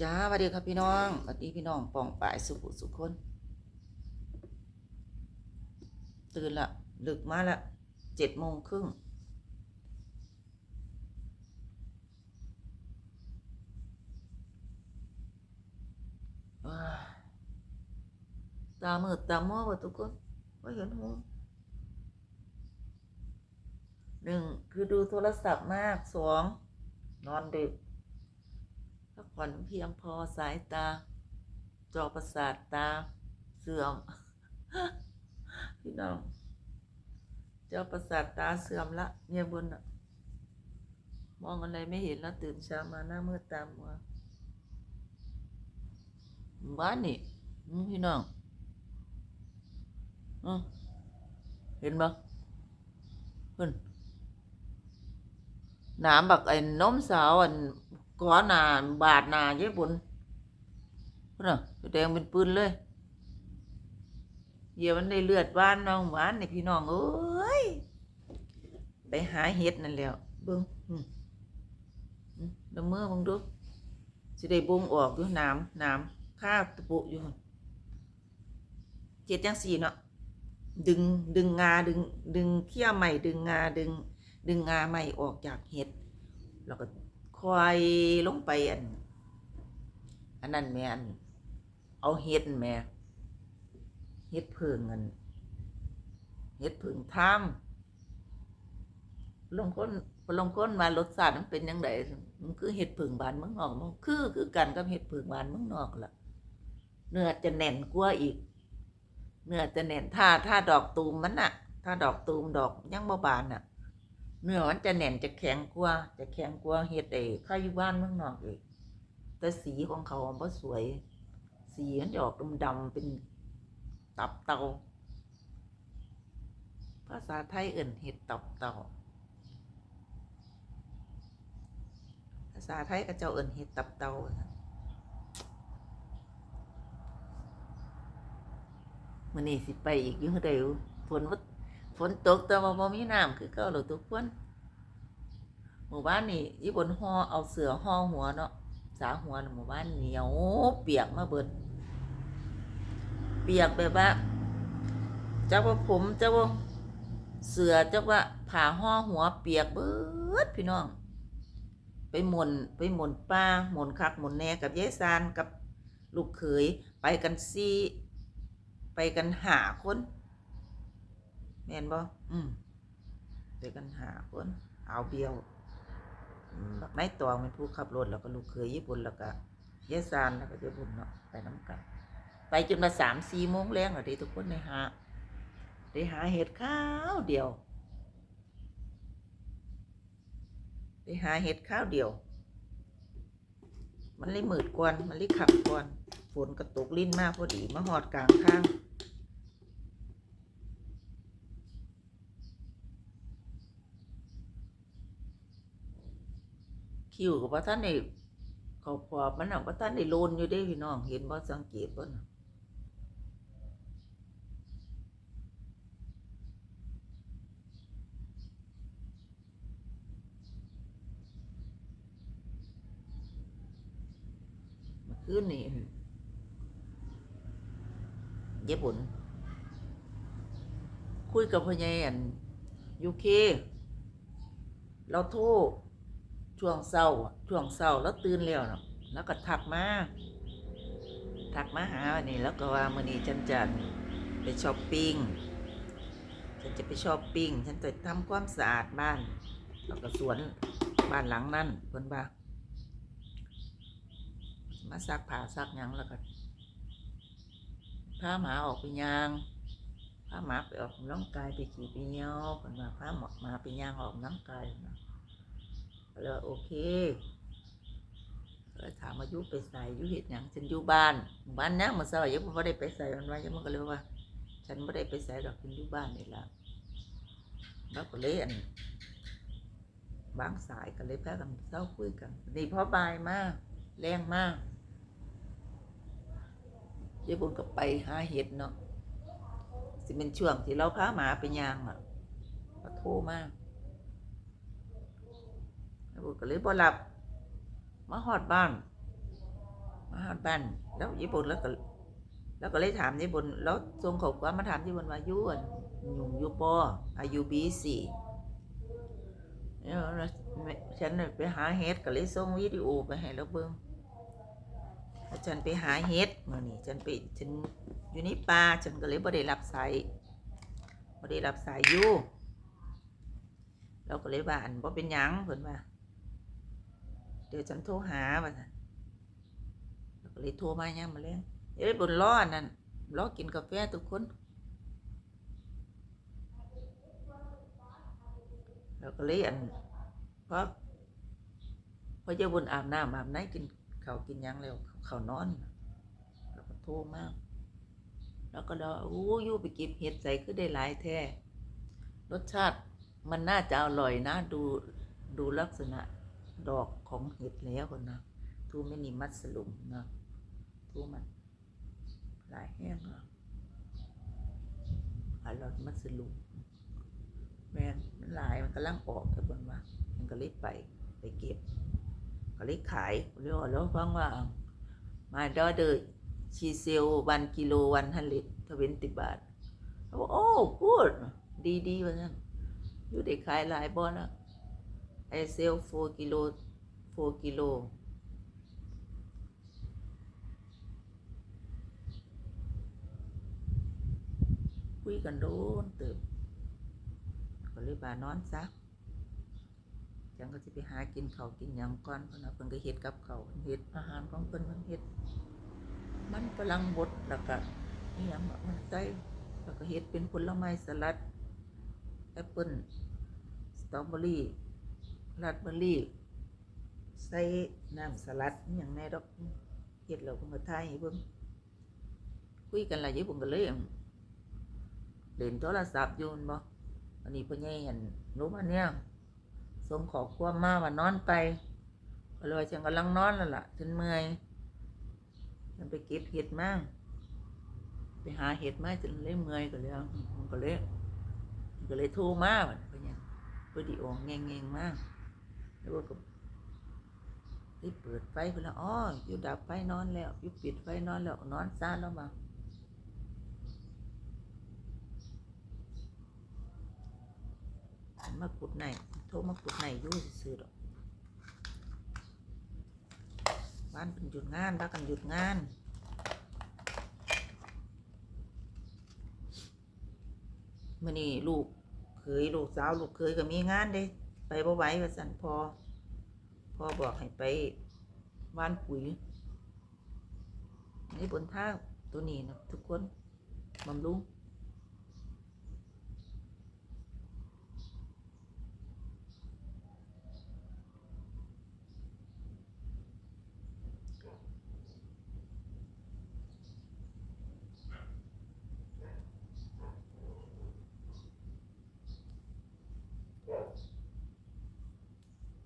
จ้าสวัสดีครับพี่น้องสวัสดีพี่น้องป่องป่ายสุขสุขคน ตื่นละดึกมาละเจ็ดโมงครึ่งว้ายตามืดตามัววะทุกคนไม่เห็นหัวหนึ่งคือดูโทรศัพท์มากสองนอนดึก พักผ่อนเพียงพอสายตา จอประสาทตา เสื่อม พี่น้อง จอประสาทตาเสื่อมละเมียบนมองอะไรไม่เห็นแล้วตื่นเช้ามาหน้ามืดตามัวบ้านนี่พี่น้องอเห็นปะเพิ่นหนามบักไอ้น้มสาวอัน ก้อนหนาบาดหนาเย้บุญพุ่นน่ะแดงเป็นปืนเลยเยียมันได้เลือดบ้านน้องหวานนี่พี่น้องเอ้ยไปหาเห็ดนั่นแล้วเบิ้งอืมอืมดำมือมึงดูสิได้บงออกอยู่น้ำน้ำข้าวตะปุอยู่เจ็ดจังสี่เนาะดึงดึงงาดึงดึงเขี้ยใหม่ดึงงาดึง ดึงงาใหม่ออกจากเห็ดแล้วก็ ควายลงไปอัน อันนั้นแม่อัน เอาเฮ็ดแม่เฮ็ดเพิงอันเฮ็ดเพิงท่ามลงคนลงคนมารสชาติมันเป็นยังไงมันคือเฮ็ดเพิงบานเมืองนอกมันคือคือกันกับเฮ็ดเพิงบานเมืองนอกล่ะ เนื้อจะแน่นกว่าอีก เนื้อจะแน่นถ้าถ้าดอกตูมมันน่ะถ้าดอกตูมดอกยังบ่บานน่ะ เนื้อมันจะแน่นจะแข็งกว่าจะแข็งกว่าเฮ็ดเองข้าวอยู่บ้านเมืองนอกเองแต่สีของเขาบ่สวย สีมันจะออกดำๆเป็นตับเตาภาษาไทยเอิ่นเห็ดตับเตาภาษาไทยก็เจ้าเอิ่นเห็ดตับเตามื้อนี้สิไปอีกยู่เด้อฝนว่า ฝนตกแต่ว่าบ่มีน้ำคือเก่าหรอกทุกคนหมู่บ้านนี่อีบนห่อเอาเสือห่อหัวเนาะสาหัวหมู่บ้านเหนียว เปียกมาเบิด เปียกแบบว่าเจ้าว่าผมเจ้าว่าเสือเจ้าว่าผ่าห่อหัวเปียกเบิดพี่น้อง ไปหมุนไปหมุนป้าหมุนคักหมุนแหน่กับยายซานกับลูกเขยไปกันซี่ ไปกันหาคน แม่นบ่อืมเดี๋ยวกันหาคนเอาเบียวอืมบักนายตองเป็นผู้ขับรถแล้วก็ลูกเคยญี่ปุ่นแล้วก็เยซานแล้วก็ญี่ปุ่นเนาะไปน้ำกัน ไปจนมาสามสี่โมงแรงอะดิทุกคนได้หาได้หาเห็ดข้าวเดียวได้หาเห็ดข้าวเดียว มันเลยมืดกวนมันเลยขับกวนฝนกระตกลิ้นมากพอดีมาหอดกลางทาง คิวกับว่าท่านในเขาพอบมันน่ะว่าท่านในโลนอยู่เด้พี่น้องเห็นบ่สังเกตบ่น่ะเมื่อคืนนี่เย็บบุญคุยกับพ่อใหญ่อันยูเคเราโทร ช่วงเศร้าช่วงเศร้าแล้วตื่นแล้วเนาะแล้วก็ทักมาทักมาหาวันนี้แล้วก็ว่ามื่อนี้ฉันจะไปช้อปปิ้งฉันจะไปช้อปปิ้งฉันจะทำความสะอาดบ้าน แล้วก็สวนบ้านหลังนั้นเพิ่นว่ามาซักผ้าซักยังแล้วก็พาหมาออกไปยางพาหมาไปออกกำลังกายไปขี่ไปเหี่ยวเพิ่นว่าพาหมาไปยางออกกำลังกายนะ แล้วโอเคก็ถามอายุไปใส่อายู่เห็ดหยังฉันอยู่บ้านบ้านนะมาเศร้ายังไม่ได้ไปใส่มันไว้ยังมันก็เลยว่า ฉันไม่ได้ไปใส่ดอกฉันอยู่บ้านนี่แหละแล้วก็เลยอันบางสายก็เลยแพ้กันเศร้าคุยกันนี่พอบายมากแรงมากเจ้าบุญก็ไปหาเห็ดเนาะสิเป็นช่วงที่เราพาหมาไปยางอะก็โทรมาก แล้วก็เลยบ่หลับ มาหอดบ้าน มาหาบ้าน แล้วญี่ปุ่นแล้วก็ แล้วก็เลยถามญี่ปุ่นแล้วส่งข้อความาถามญี่ปุ่นว่ายุ่นยุ่งยุปออายุบีสี่แล้วฉันไปหาเฮ็ดก็เลยส่งวิดีโอไปให้แล้วเบิ่งฉันไปหาเฮ็ดมื่อนี้ฉันไปฉันอยู่ในป่าฉันก็เลยบ่ได้รับสายบ่ได้รับสายอยู่เราก็เลยว่าอันบ่เป็นหยังเพิ่นว่า เดี๋ยวฉันโทรหาว่าซั่นก็เลยโทรมาย่ามมาแล้งเอ้ยบนล้อนั่นล้อกินกาแฟทุกคนแล้วก็เลยอันเพราะเพราะเจ้าบนอาบน้ำอาบไหนกินข้าวกินยังแล้วเขาวนอนแล้วก็โทรมาแล้วก็เดาโอ้ยู่ไปเก็บเห็ดใส่คือได้หลายแท้รสชาติมันน่าจะอร่อยนะ ดูดูลักษณะ ดอกของเห็ดแล้วคนนะทูไม่นีมัดสลุมนะทูมันหลายแห้งนะอร่อยมัดสลุมแม่มันหลายมันกำลังออกแต่บนว่ามันก็เลยไปไปเก็บ ก็เลยขายเรียกว่าแล้วฟังว่า มาดอเดอร์ชีเซลวันกิโลวันฮันเลตทเวนติบาทเขาบอกโอ้พูดดีดีว่างั้นอยู่ได้ขายหลายบอลนะ ไอเซลโฟกิโลโฟกิโลคุยกันโดนเติบก็เลยบานอนซะจังก็จะไปหากินเขากินยังก่อนเพราะนะเพิ่นก็เฮ็ดกับเขาเฮ็ดอาหารของเพิ่นเพิ่นเฮ็ด มันฝรั่งบดแล้วก็นี่ยังมันใส่แล้วก็เฮ็ดเป็นผลไม้สลัดแอปเปิ้ลสตรอเบอรี่ ราสเบอรี่ใส่น้ำสลัดอย่างแน่ดอกเฮ็ดเพิ่นก็ทายเบิ่งคุยกันหลายอยู่ผมก็เลยอั่นเล่นโทรศัพท์อยู่แม่นบ่อันนี้เพิ่นใหญ่อันรู้มาเนี่ยส่งขอความมาว่านอนไปก็เลยฉันกำลังนอนแล้วล่ะฉันเมื่อยมันไปเก็บเห็ดมาไปหาเห็ดมาจนเลยเมื่อยก็เลยมันก็เลยก็เลยโทรมาพราะหยังวิดีโอแงงงๆมาก แล้วก็ได้เปิดไฟเพิ่นแล้วอ๋ออยู่ดับไฟนอนแล้วอยู่ปิดไฟนอนแล้วนอนซาแล้วมามาขุดไหนโทรมาขุดไหนยู่ซื่อดอกบ้านเป็นหยุดงานบ้านกันหยุดงานมื่อนี้ลูกเคยลูกสาวลูกเคยก็มีงานเด้ ไปบ่ไหวว่าสันพอพอบอกให้ไปว่านปุ๋ยนี่บนทางตัวนี้นะทุกคนบำรุง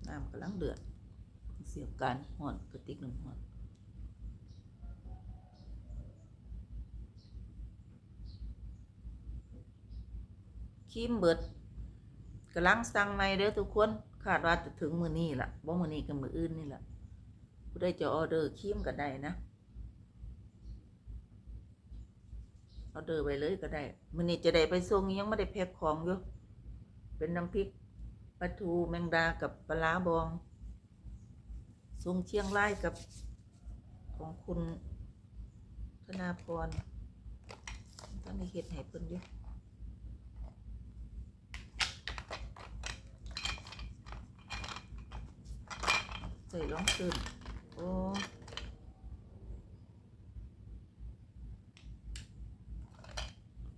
น้ำ กำลังเดือด เสียบการห่อนกระติกน้ำห่อนคีมเบิดกำลังสั่งใหม่เด้อทุกคนคาดว่าจะถึงมือนี้ล่ะบ่มือนี้กับมืออื่นนี่ล่ะผู้ได้จะออเดอร์คีมก็ได้นะออเดอร์ไปเลยก็ได้มือนี้จะได้ไปส่งยังไม่ได้แพ็คของอยู่เป็นน้ำพริก ปลาทูแมงดากับปลาบองทรงเชียงรายกับของคุณธนาพรต้องมีเห็ดให้เพิ่นอยู่ใส่ร้องตื่นโอ้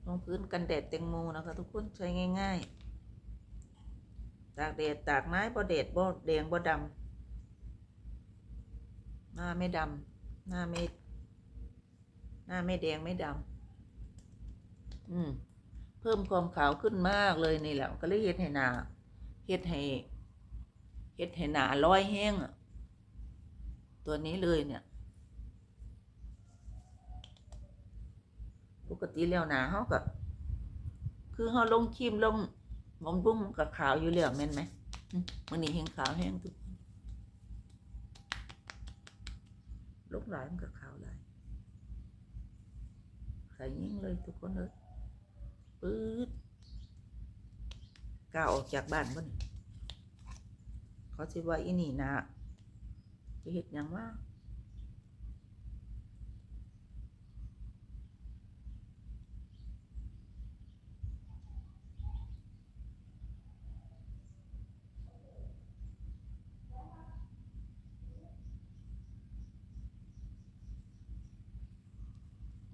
ลงพื้นกันแดดแตงโมนะคะ ทุกคนใช้ง่าย ๆ ตากแดดตากไม้บ่แดดบ่แดงบ่ดำหน้าไม่ดำหน้าไม่หน้าไม่แดงไม่ดำอืมเพิ่มความขาวขึ้นมากเลยนี่แหละก็เลยเฮ็ดให้หนาเฮ็ดให้เฮ็ดให้หนาร้อยแห้งอะตัวนี้เลยเนี่ย ปกติแล้วหนาเขากับคือเขาลงครีมลง มอมบุ้งกับขาวอยู่แล้วแม่นไหมมมันนี่แห้งขาวแห้งทุกคนลูกหลายมันก็ขาวหลายใส่ยิ่งเลยทุกคนเลยปื๊ดก้าออกจากบ้านบ่นเขาสิว่าอีนี่นะไปเห็ดยังว่า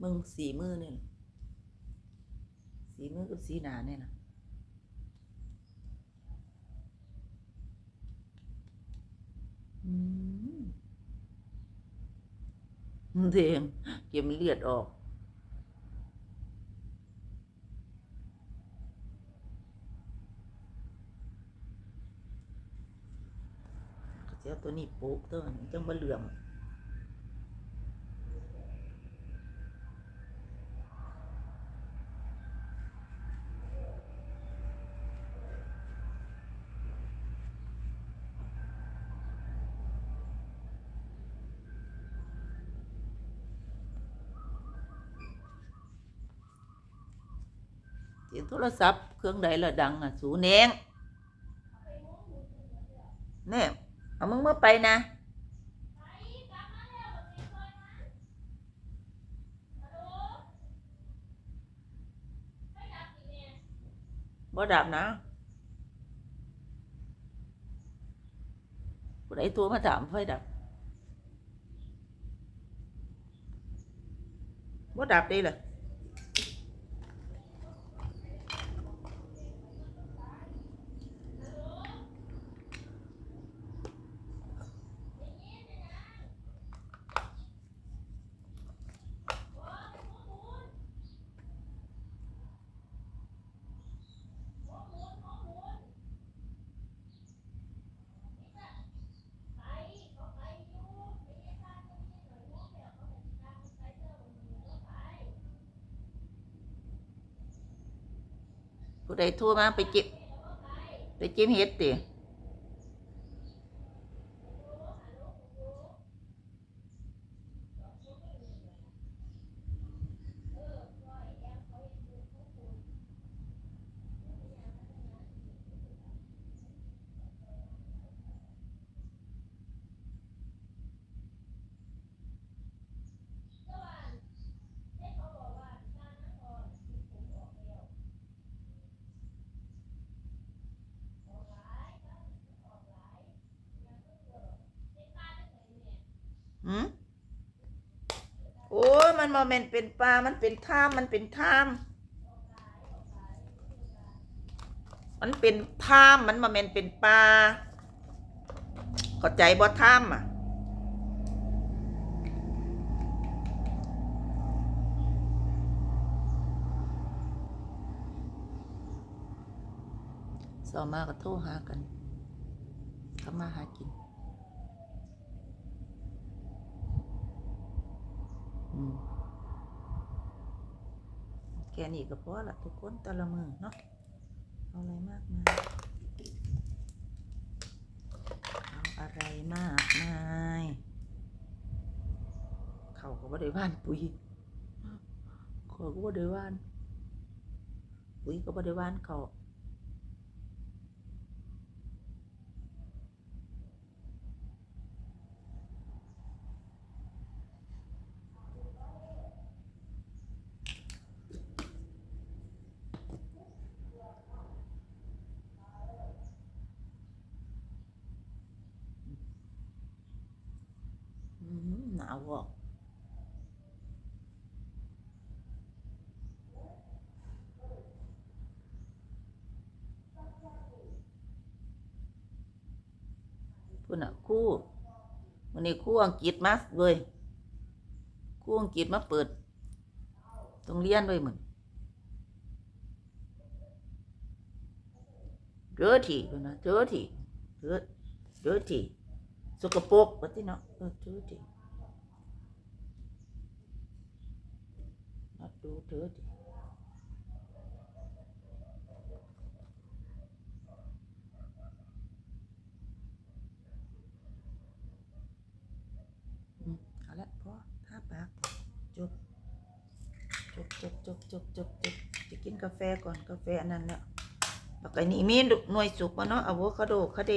มึงสีมือเนี่ยสีมือกับสีหนาเนี่ยนะอืมมันเดงเก็บเลือดออกก็จะเอาตัวนี้ปลูกตัวนี้จังบ่เหลื่อม รศัพท์เครื่องใดละดังอะ สูเนงเนี่ยเอามึงเมื่อไปนะบ่ดับนะผู้ใดโทรมาถามไฟดับบ่ดับดีเลย ผู้ใดโทั่วมาไปเจ็บไปเจ็บเฮ็ดติ หืมโอ้ยมันมาเมนเป็นปลา มันเป็นท่ามมันเป็นท่าม มันเป็นท่ามมันมาเมนเป็นปลา เข้าใจบ่ท่ามอะสอมาก็โทรหากันทำมาหากิน อืม แค่นี้ก็พอละทุกคนต่ละมือเนาะเอาอะไรมากมายเอาอะไรมากมายเขาก็บ่ได้ว่านปุ๋ยเขาก็บ่ได้ว่านปุ๋ยก็บ่ได้ว่านเขา หนาวอะพุ่นอะคู่วันนี้คู่อังกฤษมาเว้ยคู่อังกฤษมาเปิดโรงเรียนด้วยเหมือน dirty พุ่นะ dirty Dirt- dirty สกปรกว่าที่เนาะเออถืดินัดดูถอดิเอาละพอท่าปากจบจบจบจบจบจบจบจะกินกาแฟก่อนกาแฟอันนั้นเนี่ยปากไอ้นี่มีหน่วยสุกปะเนาะอะโวคาโดคาเด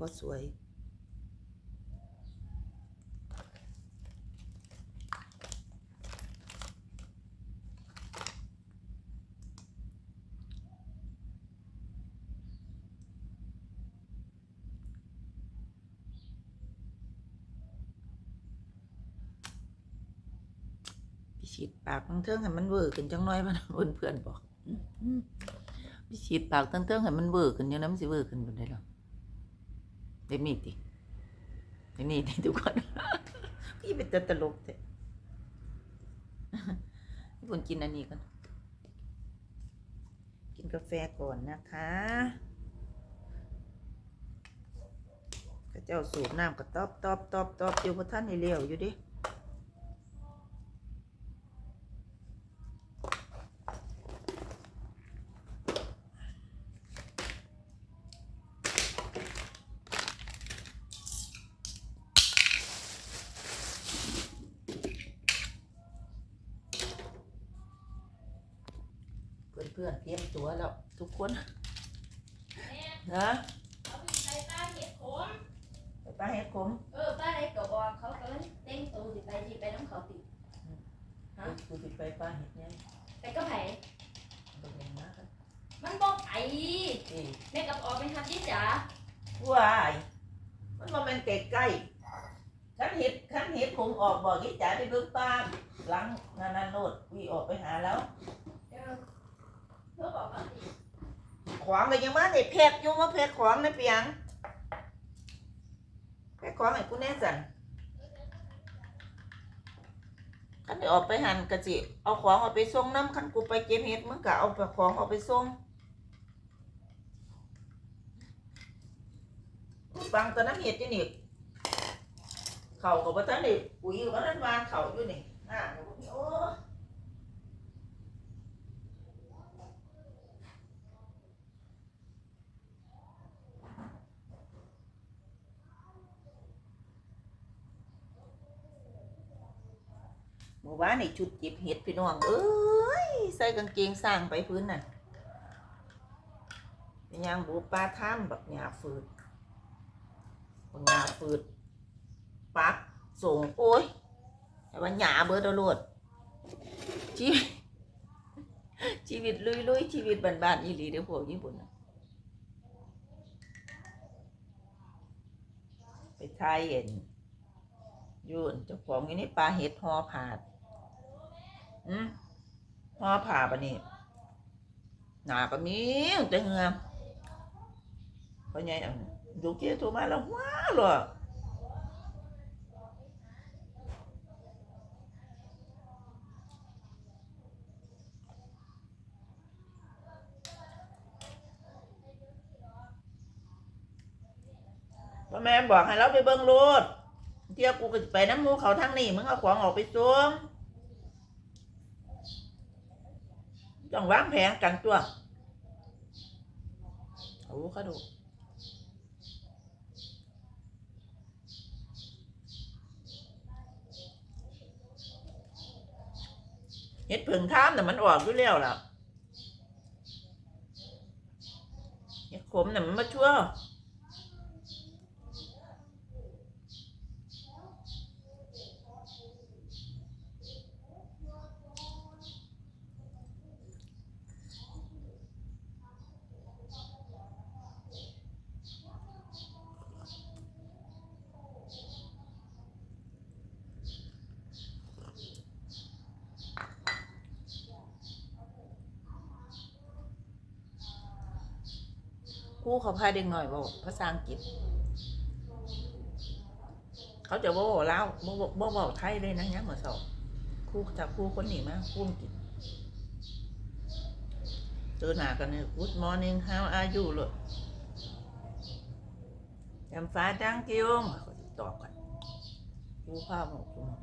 บ่สวยพี่ฉีดปากทั้งเทิงให้มันเวอร์ขึ้นจังน้อยมันเพื่อนเพื่อนบอกอื้อหือพี่ฉีดปากทั้งเทิงให้มันเวอร์ขึ้นยังนั้นมันสิเวอร์ขึ้นบนได้หรอ เด็กนี่ติเด็กนี่ติทุกคนพี่เป็นตตลกเถอะพี่บุญกินอันนี้ก่อน กินกาแฟก่อนนะคะกระเจ้าสูบน้ำก็ตอบตอบตอบตอบอยู่พระท่านให้เลี้ยวอยู่ดิ เพื่อนเพื่อนๆเตรียมตัวแล้ว ทุกคนนะ เอาไปใส่ปลาเห็ดขม ไปป้าเฮ็ดขม เออป้าเล็กก็บอกเขากำลังเต้งตูสิไปสิไปน้ำเขาติฮะ กูสิ ไปป้าเฮ็ดเนี่ยไปก็ไผไปเรียนมากันมันบอกไอ้เอ้ยแม่กับออกไปทับยี่จ๋าว้ายมันบ่แม่นใกล้ๆคันเฮ็ดคันเฮ็ดขมออกบอกยี่จ๋าไปเบิ่งป้าหลังนั่นนั่นโลดวีออกไปหาแล้วเออเธอบอกว่าสิขวางก็ยังมาได้แพ็กอยู่มาแพ็กของในเปียงแพ็กของให้กูแน่สั่น คันได้ออกไปหันกะจิเอาของเอาไปส่งน้ำคันกูไปเก็บเห็ดมึงก็เอาไปของเอาไปส่งฟังตอนน้ำเห็ดอยู่นี่เข่ากับว่าทันได้ปุ๋ยก็บ่ทันวานเข่าอยู่นี่น่าโอ้ วานนี่ชุดเก็บเห็ดพี่น้องเอ้ยใส่กางเกงสร้างไปพื้นน่ะเป็นยังบูปลาท่ามแบบหยาฝืดบักหยาฝืดปักส่งโอ้ยแต่ว่าหยาเบิดเอดชีวิตชีวิตลุยลุยชีวิตบ้านอีหลีเด้อพวกญี่ปุ่นนะไปไทยเห็นยุ่นเจ้าของอยู่ในปลาเห็ดหอผาด อืมหอผ่าปะนี่หนาปะมีแต่เหงือเพราะไงอะดูเกี้ยโทรมาแล้วว้าหรอพ่อแม่บอกให้เราไปเบิ่งรถเที่ยวกูก็ไปน้ำมูเขาทางนี้มึงเอาของออกไปส่ง ต้องวางแผนกันตัวโอ้เขาดูเห็ดผึ่งท่ามแต่ะมันออกอยู่แล้วล่ะเห็ดขมแต่ะมันมาชั่ว ครู่เขาพาเด็กหน่อยบอกภาษาอังกฤษ เขาจะบอกเล่าวบ่บ่บ่บอกไทยเลยนะยังเหมือนสอบครู่จากครู่คนหนีมาครู่อังกฤษเจอหน้ากันเนี่ย Good morning how are you เลยจำฟ้าจังกิวเขาตอบกันครู่ข้าวหมกสุมือ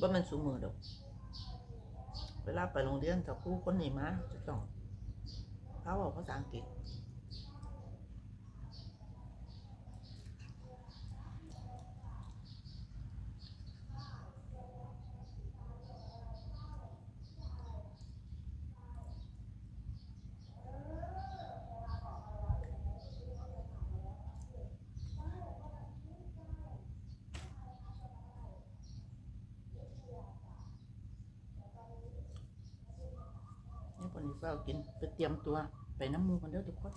บ่มันสุมือดอกเวลาไปโรงเรียนกับครูคนหนีมาจะต้อง เขาบอกภาษาอังกฤษ นี่คนนี้เฝ้ากินไป เตรียมตัวไปน้ำมูกันเด้อทุกคน